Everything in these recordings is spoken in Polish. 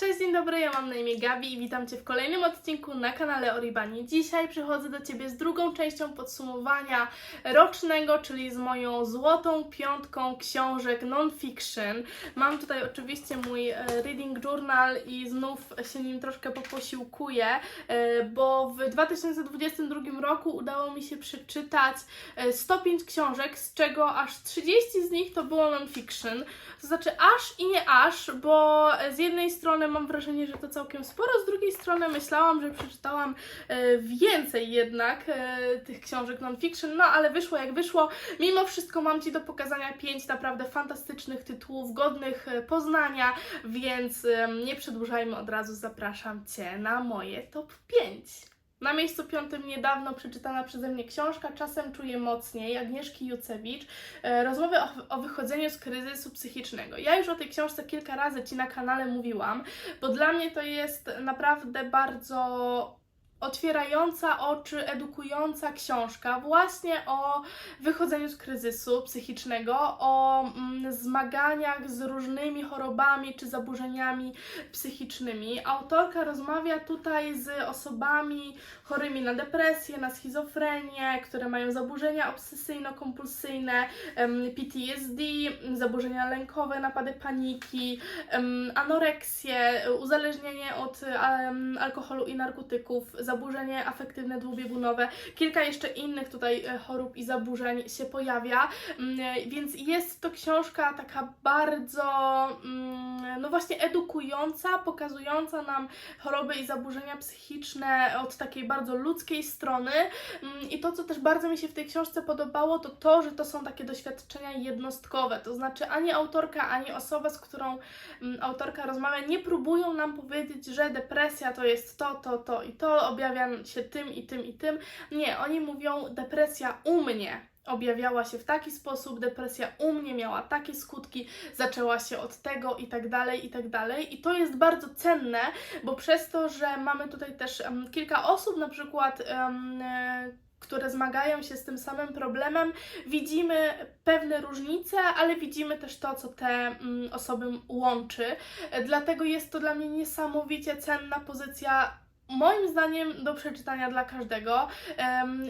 Cześć, dzień dobry, ja mam na imię Gabi i witam Cię w kolejnym odcinku na kanale Oribani. Dzisiaj przychodzę do Ciebie z drugą częścią podsumowania rocznego, czyli z moją złotą piątką książek non-fiction. Mam tutaj oczywiście mój e, reading journal i znów się nim troszkę poposiłkuję, e, bo w 2022 roku udało mi się przeczytać e, 105 książek, z czego aż 30 z nich to było non-fiction. To znaczy aż i nie aż, bo z jednej strony mam wrażenie, że to całkiem sporo, z drugiej strony myślałam, że przeczytałam e, więcej jednak e, tych książek non-fiction, no ale wyszło jak wyszło. Mimo wszystko mam Ci do pokazania pięć naprawdę fantastycznych tytułów, godnych e, poznania, więc nie przedłużajmy, od razu zapraszam Cię na moje top 5. Na miejscu piątym niedawno przeczytana przeze mnie książka Czasem czuję mocniej Agnieszki Jucewicz e, rozmowy o, o wychodzeniu z kryzysu psychicznego. Ja już o tej książce kilka razy Ci na kanale mówiłam, bo dla mnie to jest naprawdę bardzo otwierająca oczy, edukująca książka właśnie o wychodzeniu z kryzysu psychicznego, o mm, zmaganiach z różnymi chorobami czy zaburzeniami psychicznymi. Autorka rozmawia tutaj z osobami chorymi na depresję, na schizofrenię, które mają zaburzenia obsesyjno-kompulsyjne, PTSD, zaburzenia lękowe, napady paniki, anoreksję, uzależnienie od alkoholu i narkotyków, zaburzenie afektywne dwubiegunowe, kilka jeszcze innych tutaj e, chorób i zaburzeń się pojawia, Mm, więc jest to książka taka bardzo, mm, no właśnie edukująca, pokazująca nam choroby i zaburzenia psychiczne od takiej bardzo ludzkiej strony. Mm, i to, co też bardzo mi się w tej książce podobało, to to, że to są takie doświadczenia jednostkowe, to znaczy ani autorka, ani osoba, z którą autorka rozmawia, nie próbują nam powiedzieć, że depresja to jest to, to, to i to, objawia się tym i tym i tym. Nie, oni mówią depresja u mnie objawiała się w taki sposób, depresja u mnie miała takie skutki, zaczęła się od tego i tak dalej, i tak dalej. I to jest bardzo cenne, bo przez to, że mamy tutaj też em, kilka osób, na przykład. e, które zmagają się z tym samym problemem, widzimy pewne różnice, ale widzimy też to, co te mm, osoby łączy. Dlatego jest to dla mnie niesamowicie cenna pozycja, moim zdaniem, do przeczytania dla każdego.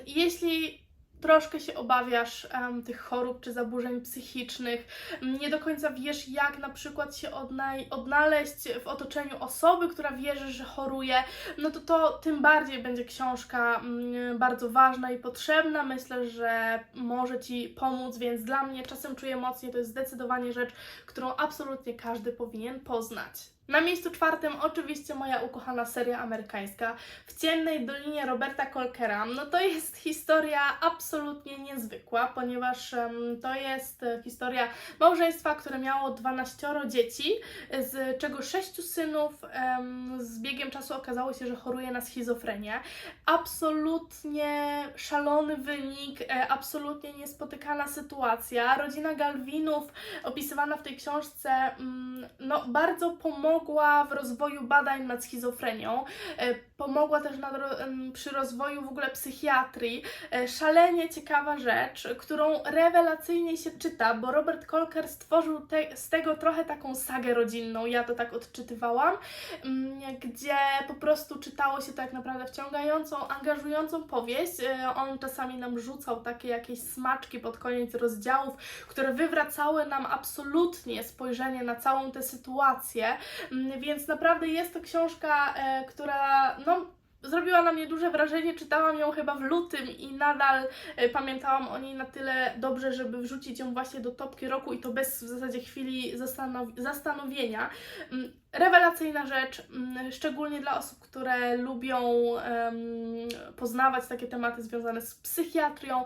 Jeśli troszkę się obawiasz em, tych chorób czy zaburzeń psychicznych, nie do końca wiesz, jak na przykład się odnaleźć w otoczeniu osoby, która wierzy, że choruje, no to to tym bardziej będzie książka mm, bardzo ważna i potrzebna. Myślę, że może Ci pomóc, więc dla mnie czasem czuję mocniej, to jest zdecydowanie rzecz, którą absolutnie każdy powinien poznać. Na miejscu czwartym oczywiście moja ukochana seria amerykańska w Ciemnej Dolinie Roberta Colkera. No to jest historia absolutnie niezwykła, ponieważ em, to jest e, historia małżeństwa, które miało 12 dzieci, z czego 6 synów em, z biegiem czasu okazało się, że choruje na schizofrenię. Absolutnie szalony wynik, e, absolutnie niespotykana sytuacja. Rodzina Galwinów, opisywana w tej książce, mm, no, bardzo pomogła w rozwoju badań nad schizofrenią. E, Pomogła też nad, przy rozwoju w ogóle psychiatrii. E, Szalenie ciekawa rzecz, którą rewelacyjnie się czyta, bo Robert Kolker stworzył te, z tego trochę taką sagę rodzinną, ja to tak odczytywałam, mm, gdzie po prostu czytało się tak naprawdę wciągającą, angażującą powieść. E, On czasami nam rzucał takie jakieś smaczki pod koniec rozdziałów, które wywracały nam absolutnie spojrzenie na całą tę sytuację, więc naprawdę jest to książka, e, która no, zrobiła na mnie duże wrażenie. Czytałam ją chyba w lutym i nadal e, pamiętałam o niej na tyle dobrze, żeby wrzucić ją właśnie do topki roku i to bez w zasadzie chwili zastanow- zastanowienia. Mm, Rewelacyjna rzecz, mm, szczególnie dla osób, które lubią em, poznawać takie tematy związane z psychiatrią.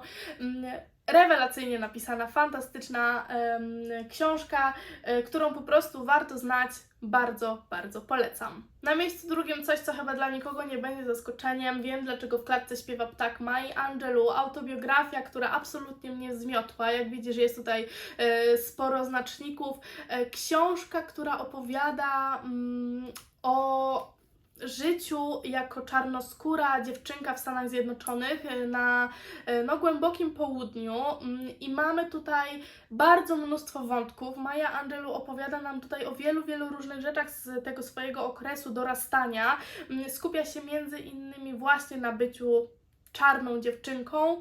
Rewelacyjnie napisana, fantastyczna em, książka, e, którą po prostu warto znać. Bardzo, bardzo polecam. Na miejscu drugim coś, co chyba dla nikogo nie będzie zaskoczeniem. Wiem, dlaczego w klatce śpiewa ptak Mai Angelou. Autobiografia, która absolutnie mnie zmiotła. Jak widzisz, jest tutaj e, sporo znaczników. E, książka, która opowiada mm, o życiu jako czarnoskóra dziewczynka w Stanach Zjednoczonych e, na e, no, głębokim południu Mm, i mamy tutaj bardzo mnóstwo wątków. Maja Angelou opowiada nam tutaj o wielu, wielu różnych rzeczach z tego swojego okresu dorastania. Mm, Skupia się między innymi właśnie na byciu czarną dziewczynką,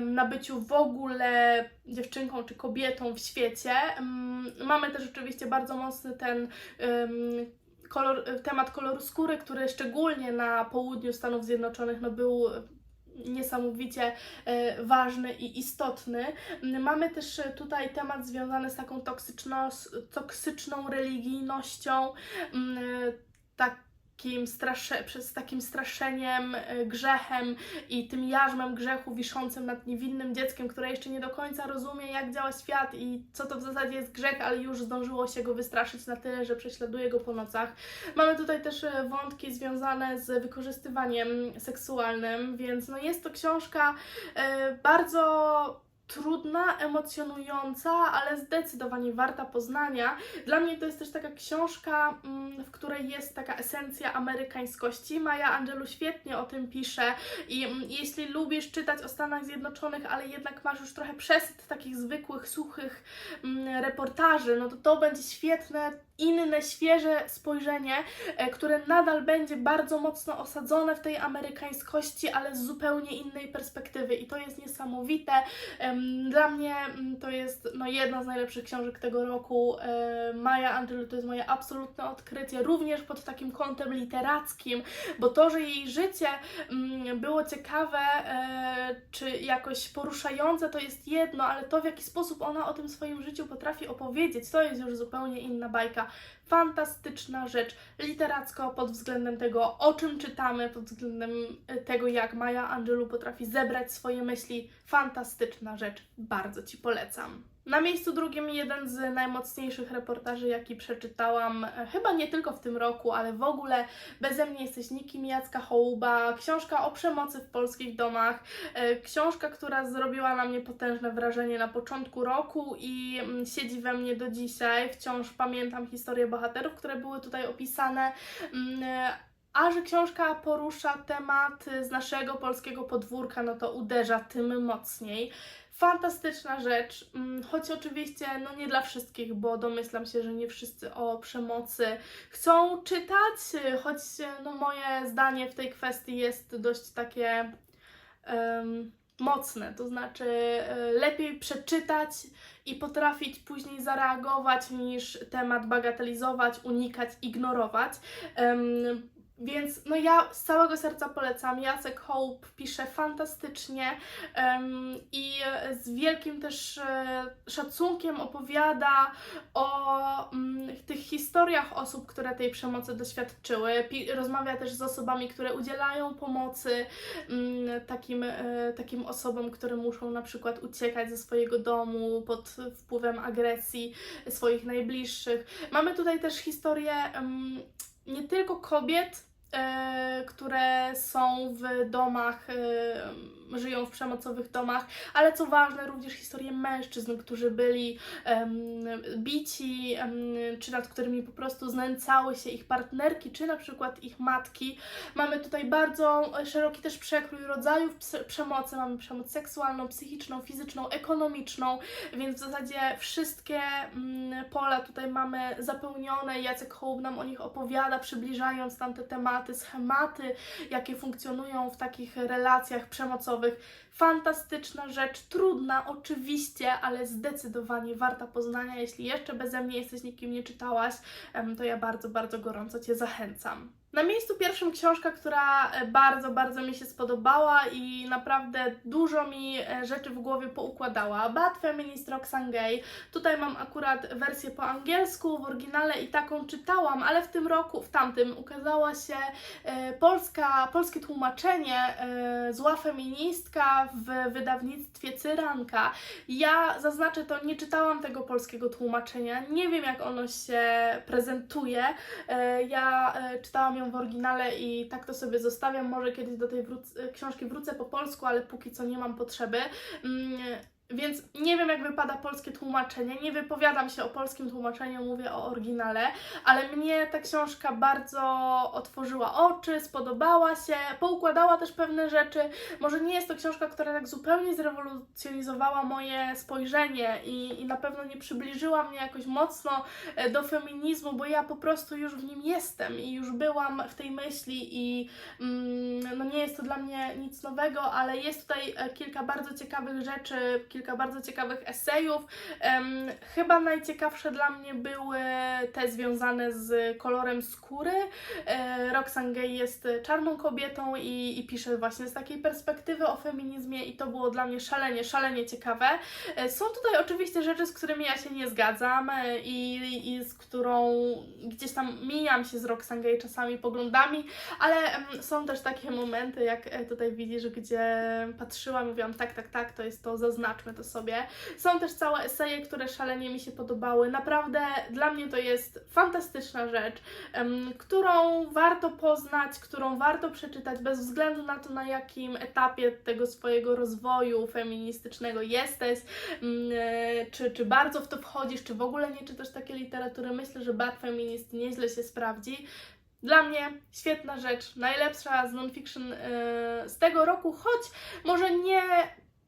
na byciu w ogóle dziewczynką czy kobietą w świecie. Mm, Mamy też oczywiście bardzo mocny ten kolor, temat koloru skóry, który szczególnie na południu Stanów Zjednoczonych no, był niesamowicie e, ważny i istotny. Mamy też e, tutaj temat związany z taką toksyczno, toksyczną religijnością, mm, takim, strasze, przez takim straszeniem, e, grzechem i tym jarzmem grzechu wiszącym nad niewinnym dzieckiem, które jeszcze nie do końca rozumie, jak działa świat i co to w zasadzie jest grzech, ale już zdążyło się go wystraszyć na tyle, że prześladuje go po nocach. Mamy tutaj też e, wątki związane z wykorzystywaniem seksualnym, więc no jest to książka e, bardzo trudna, emocjonująca, ale zdecydowanie warta poznania. Dla mnie to jest też taka książka, mm, w której jest taka esencja amerykańskości. Maja Angelou świetnie o tym pisze i mm, jeśli lubisz czytać o Stanach Zjednoczonych, ale jednak masz już trochę przesyt takich zwykłych, suchych mm, reportaży, no to to będzie świetne, inne, świeże spojrzenie, e, które nadal będzie bardzo mocno osadzone w tej amerykańskości, ale z zupełnie innej perspektywy i to jest niesamowite. Dla mnie mm, to jest no, jedna z najlepszych książek tego roku. E, Maja Angelou to jest moje absolutne odkrycie, również pod takim kątem literackim, bo to, że jej życie mm, było ciekawe e, czy jakoś poruszające, to jest jedno, ale to, w jaki sposób ona o tym swoim życiu potrafi opowiedzieć, to jest już zupełnie inna bajka. Fantastyczna rzecz literacko pod względem tego, o czym czytamy, pod względem e, tego, jak Maja Angelou potrafi zebrać swoje myśli. Fantastyczna rzecz, bardzo Ci polecam. Na miejscu drugim jeden z najmocniejszych reportaży, jaki przeczytałam, e, chyba nie tylko w tym roku, ale w ogóle Beze mnie jesteś nikim Jacka Hołuba, książka o przemocy w polskich domach, e, książka, która zrobiła na mnie potężne wrażenie na początku roku i mm, siedzi we mnie do dzisiaj. Wciąż pamiętam historię bohaterów, które były tutaj opisane. E, A że książka porusza temat z naszego polskiego podwórka, no to uderza tym mocniej. Fantastyczna rzecz, mm, choć oczywiście no nie dla wszystkich, bo domyślam się, że nie wszyscy o przemocy chcą czytać, choć no moje zdanie w tej kwestii jest dość takie em, mocne, to znaczy y, lepiej przeczytać i potrafić później zareagować niż temat bagatelizować, unikać, ignorować. Em, więc no ja z całego serca polecam. Jacek Hope pisze fantastycznie em, i z wielkim też e, szacunkiem opowiada o mm, tych historiach osób, które tej przemocy doświadczyły. Pi- rozmawia też z osobami, które udzielają pomocy mm, takim, e, takim osobom, które muszą na przykład uciekać ze swojego domu pod wpływem agresji swoich najbliższych. Mamy tutaj też historię em, nie tylko kobiet, które są w domach, e, żyją w przemocowych domach, ale co ważne, również historie mężczyzn, którzy byli bici, czy nad którymi po prostu znęcały się ich partnerki, czy na przykład ich matki. Mamy tutaj bardzo szeroki też przekrój rodzajów przemocy. Mamy przemoc seksualną, psychiczną, fizyczną, ekonomiczną, więc w zasadzie wszystkie mm, pola tutaj mamy zapełnione. Jacek Hołb nam o nich opowiada, przybliżając nam te tematy, schematy, jakie funkcjonują w takich relacjach przemocowych. Fantastyczna rzecz, trudna oczywiście, ale zdecydowanie warta poznania. Jeśli jeszcze beze mnie jesteś nikim nie czytałaś, to ja bardzo, bardzo gorąco Cię zachęcam. Na miejscu pierwszym książka, która e, bardzo, bardzo mi się spodobała i naprawdę dużo mi e, rzeczy w głowie poukładała. Bad Feminist Roxane Gay. Tutaj mam akurat wersję po angielsku, w oryginale i taką czytałam, ale w tym roku, w tamtym ukazała się e, polska, polskie tłumaczenie Zła Feministka w wydawnictwie Cyranka. Ja zaznaczę to, nie czytałam tego polskiego tłumaczenia, nie wiem jak ono się prezentuje. Ja e, ją w oryginale i tak to sobie zostawiam. Może kiedyś do tej wróc- książki wrócę po polsku, ale póki co nie mam potrzeby. Więc nie wiem, jak wypada polskie tłumaczenie. Nie wypowiadam się o polskim tłumaczeniu, mówię o oryginale, ale mnie ta książka bardzo otworzyła oczy, spodobała się, poukładała też pewne rzeczy. Może nie jest to książka, która tak zupełnie zrewolucjonizowała moje spojrzenie i, i na pewno nie przybliżyła mnie jakoś mocno e, do feminizmu, bo ja po prostu już w nim jestem i już byłam w tej myśli i mm, no nie jest to dla mnie nic nowego, ale jest tutaj e, kilka bardzo ciekawych rzeczy, kilka bardzo ciekawych esejów. Chyba najciekawsze dla mnie były te związane z kolorem skóry. E, Roxane Gay jest czarną kobietą i, i pisze właśnie z takiej perspektywy o feminizmie i to było dla mnie szalenie, szalenie ciekawe. E, Są tutaj oczywiście rzeczy, z którymi ja się nie zgadzam e, i, i z którą gdzieś tam mijam się z Roxane Gay czasami poglądami, ale są też takie momenty, jak tutaj widzisz, gdzie patrzyłam i mówiłam, tak, tak, tak, to jest to, zaznaczmy to sobie. Są też całe eseje, które szalenie mi się podobały. Naprawdę dla mnie to jest fantastyczna rzecz, którą warto poznać, którą warto przeczytać bez względu na to, na jakim etapie tego swojego rozwoju feministycznego jesteś, e, czy, czy bardzo w to wchodzisz, czy w ogóle nie czytasz takiej literatury. Myślę, że Bad Feminist nieźle się sprawdzi. Dla mnie świetna rzecz, najlepsza z non-fiction e, z tego roku, choć może nie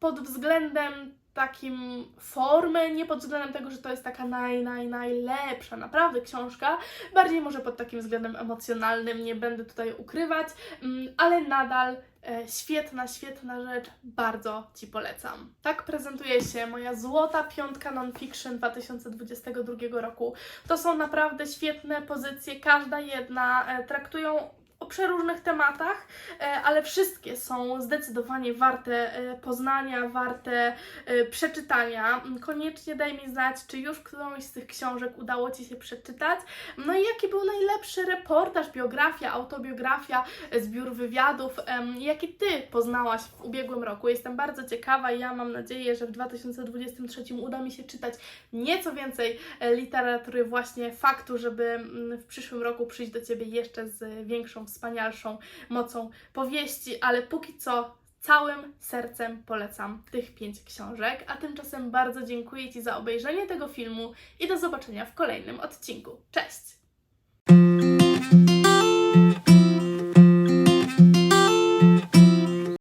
pod względem takim formy, nie pod względem tego, że to jest taka naj, naj, najlepsza naprawdę książka, bardziej może pod takim względem emocjonalnym, nie będę tutaj ukrywać, mm, ale nadal e, świetna, świetna rzecz, bardzo Ci polecam. Tak prezentuje się moja złota piątka non-fiction 2022 roku. To są naprawdę świetne pozycje, każda jedna e, traktują o przeróżnych tematach, e, ale wszystkie są zdecydowanie warte e, poznania, warte e, przeczytania. Koniecznie daj mi znać, czy już którąś z tych książek udało Ci się przeczytać. No i jaki był najlepszy reportaż, biografia, autobiografia, zbiór wywiadów, jaki Ty poznałaś w ubiegłym roku. Jestem bardzo ciekawa i ja mam nadzieję, że w 2023 uda mi się czytać nieco więcej literatury właśnie faktu, żeby mm, w przyszłym roku przyjść do Ciebie jeszcze z większą, wspanialszą mocą powieści, ale póki co całym sercem polecam tych pięć książek, a tymczasem bardzo dziękuję Ci za obejrzenie tego filmu i do zobaczenia w kolejnym odcinku. Cześć!